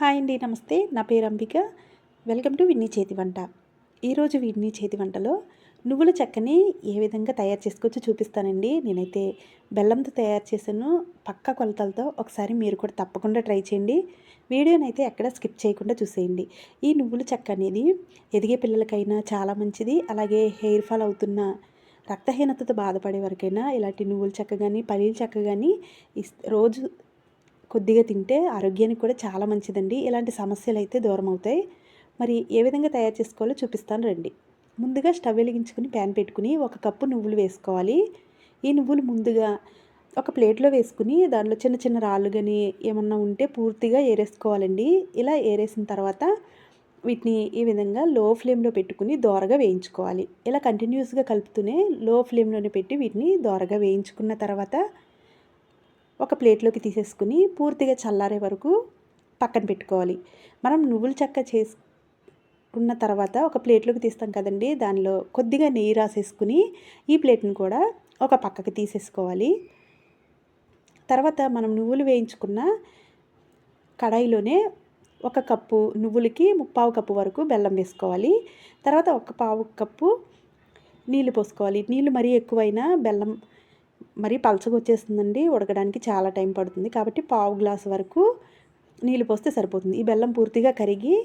Hi అండి నమస్తే. నా పేరు అంబిక. వెల్కమ్ టు విన్నీ చేతి వంట. ఈరోజు విన్నీ చేతి వంటలో నువ్వుల చెక్కని ఏ విధంగా తయారు చేసుకోవచ్చో చూపిస్తానండి. నేనైతే బెల్లంతో తయారు చేశాను. పక్క కొలతలతో ఒకసారి మీరు కూడా తప్పకుండా ట్రై చేయండి. వీడియోని అయితే ఎక్కడ స్కిప్ చేయకుండా చూసేయండి. ఈ నువ్వుల చెక్క అనేది ఎదిగే పిల్లలకైనా చాలా మంచిది. అలాగే హెయిర్ ఫాల్ అవుతున్న రక్తహీనతతో బాధపడే వరకైనా ఇలాంటి నువ్వుల చెక్క కానీ పల్లీల చెక్క కానీ రోజు కొద్దిగా తింటే ఆరోగ్యానికి కూడా చాలా మంచిదండి. ఇలాంటి సమస్యలు అయితే దూరం అవుతాయి మరి ఏ విధంగా తయారు చేసుకోవాలో చూపిస్తాను రండి. ముందుగా స్టవ్ వెలిగించుకుని ప్యాన్ పెట్టుకుని ఒక కప్పు నువ్వులు వేసుకోవాలి. ఈ నువ్వులు ముందుగా ఒక ప్లేట్లో వేసుకుని దానిలో చిన్న చిన్న రాళ్ళు కానీ ఏమన్నా ఉంటే పూర్తిగా ఏరేసుకోవాలండి. ఇలా ఏరేసిన తర్వాత వీటిని ఈ విధంగా లో ఫ్లేమ్లో పెట్టుకుని దోరగా వేయించుకోవాలి. ఇలా కంటిన్యూస్గా కలుపుతూనే లో ఫ్లేమ్లోనే పెట్టి వీటిని దోరగా వేయించుకున్న తర్వాత ఒక ప్లేట్లోకి తీసేసుకుని పూర్తిగా చల్లారే వరకు పక్కన పెట్టుకోవాలి. మనం నువ్వుల చెక్క చేసుకున్న తర్వాత ఒక ప్లేట్లోకి తీస్తాం కదండి. దానిలో కొద్దిగా నెయ్యి రాసేసుకుని ఈ ప్లేట్ని కూడా ఒక పక్కకి తీసేసుకోవాలి. తర్వాత మనం నువ్వులు వేయించుకున్న కడాయిలోనే ఒక కప్పు నువ్వులకి ముప్పావు కప్పు వరకు బెల్లం వేసుకోవాలి. తర్వాత ఒక పావు కప్పు నీళ్ళు పోసుకోవాలి. నీళ్ళు మరీ ఎక్కువైనా బెల్లం మరి పలచగా వచ్చేస్తుందండి ఉడకడానికి చాలా టైం పడుతుంది. కాబట్టి పావు గ్లాస్ వరకు నీళ్ళు పోస్తే సరిపోతుంది. ఈ బెల్లం పూర్తిగా కరిగి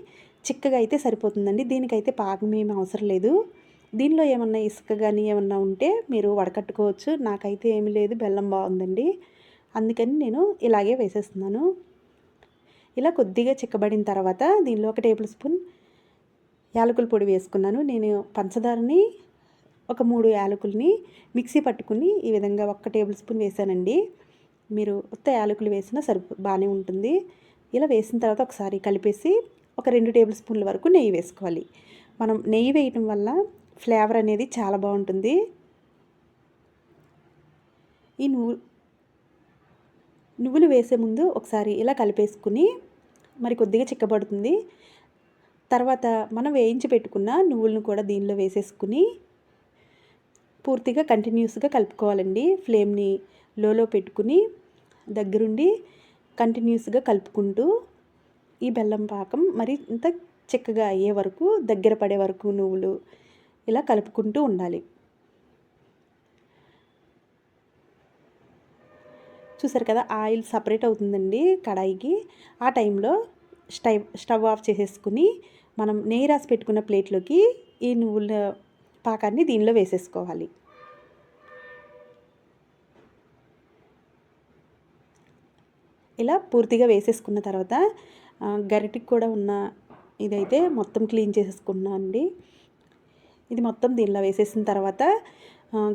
చిక్కగా అయితే సరిపోతుందండి. దీనికైతే పాకం ఏమి అవసరం లేదు. దీనిలో ఏమన్నా ఇసుక కానీ ఏమన్నా ఉంటే మీరు వడకట్టుకోవచ్చు. నాకైతే ఏమి లేదు బెల్లం బాగుందండి. అందుకని నేను ఇలాగే వేసేస్తున్నాను. ఇలా కొద్దిగా చిక్కబడిన తర్వాత దీనిలో ఒక టేబుల్ స్పూన్ యాలకుల పొడి వేసుకున్నాను. నేను పంచదారని ఒక మూడు యాలకుల్ని మిక్సీ పట్టుకుని ఈ విధంగా ఒక్క టేబుల్ స్పూన్ వేసానండి. మీరు ఉత్త యాలకులు వేసినా సరిపో బాగానే ఉంటుంది. ఇలా వేసిన తర్వాత ఒకసారి కలిపేసి ఒక రెండు టేబుల్ స్పూన్ల వరకు నెయ్యి వేసుకోవాలి. మనం నెయ్యి వేయటం వల్ల ఫ్లేవర్ అనేది చాలా బాగుంటుంది. ఈ నువ్వు నువ్వులు వేసే ముందు ఒకసారి ఇలా కలిపేసుకుని మరి కొద్దిగా చిక్కబడుతుంది. తర్వాత మనం వేయించి పెట్టుకున్న నువ్వులను కూడా దీనిలో వేసేసుకుని పూర్తిగా కంటిన్యూస్గా కలుపుకోవాలండి. ఫ్లేమ్ని లోలో పెట్టుకుని దగ్గరుండి కంటిన్యూస్గా కలుపుకుంటూ ఈ బెల్లం పాకం మరింత చిక్కగా అయ్యే వరకు దగ్గర పడే వరకు నువ్వులు ఇలా కలుపుకుంటూ ఉండాలి. చూసారు కదా ఆయిల్ సపరేట్ అవుతుందండి కడాయికి. ఆ టైంలో స్టవ్ స్టవ్ ఆఫ్ చేసేసుకుని మనం నెయ్యి రాసి పెట్టుకున్న ప్లేట్లోకి ఈ నువ్వుల పాకాన్ని దీనిలో వేసేసుకోవాలి. ఇలా పూర్తిగా వేసేసుకున్న తర్వాత గరిటికి కూడా ఉన్న ఇదైతే మొత్తం క్లీన్ చేసేసుకున్నా అండి. ఇది మొత్తం దీనిలో వేసేసిన తర్వాత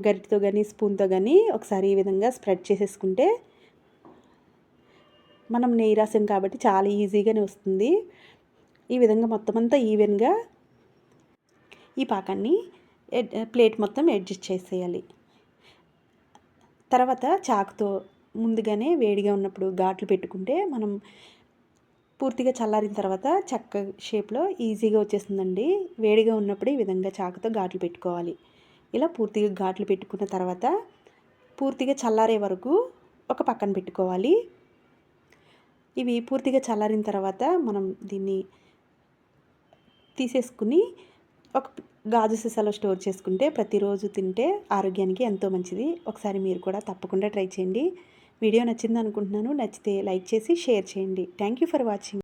గరిటితో కానీ స్పూన్తో కానీ ఒకసారి ఈ విధంగా స్ప్రెడ్ చేసేసుకుంటే మనం నెయ్యి రాసాం కాబట్టి చాలా ఈజీగానే వస్తుంది. ఈ విధంగా మొత్తం అంతా ఈవెన్గా ఈ పాకాన్ని ప్లేట్ మొత్తం అడ్జస్ట్ చేసేయాలి. తర్వాత చాకుతో ముందుగానే వేడిగా ఉన్నప్పుడు ఘాట్లు పెట్టుకుంటే మనం పూర్తిగా చల్లారిన తర్వాత చక్క షేప్లో ఈజీగా వచ్చేస్తుందండి. వేడిగా ఉన్నప్పుడు ఈ విధంగా చాకుతో ఘాట్లు పెట్టుకోవాలి. ఇలా పూర్తిగా ఘాట్లు పెట్టుకున్న తర్వాత పూర్తిగా చల్లారే వరకు ఒక పక్కన పెట్టుకోవాలి. ఇవి పూర్తిగా చల్లారిన తర్వాత మనం దీన్ని తీసేసుకుని ఒక గాజు సీసాలో స్టోర్ చేసుకుంటే ప్రతిరోజు తింటే ఆరోగ్యానికి ఎంతో మంచిది. ఒకసారి మీరు కూడా తప్పకుండా ట్రై చేయండి. వీడియో నచ్చింది అనుకుంటున్నాను నచ్చితే లైక్ చేసి షేర్ చేయండి. Thank you for watching.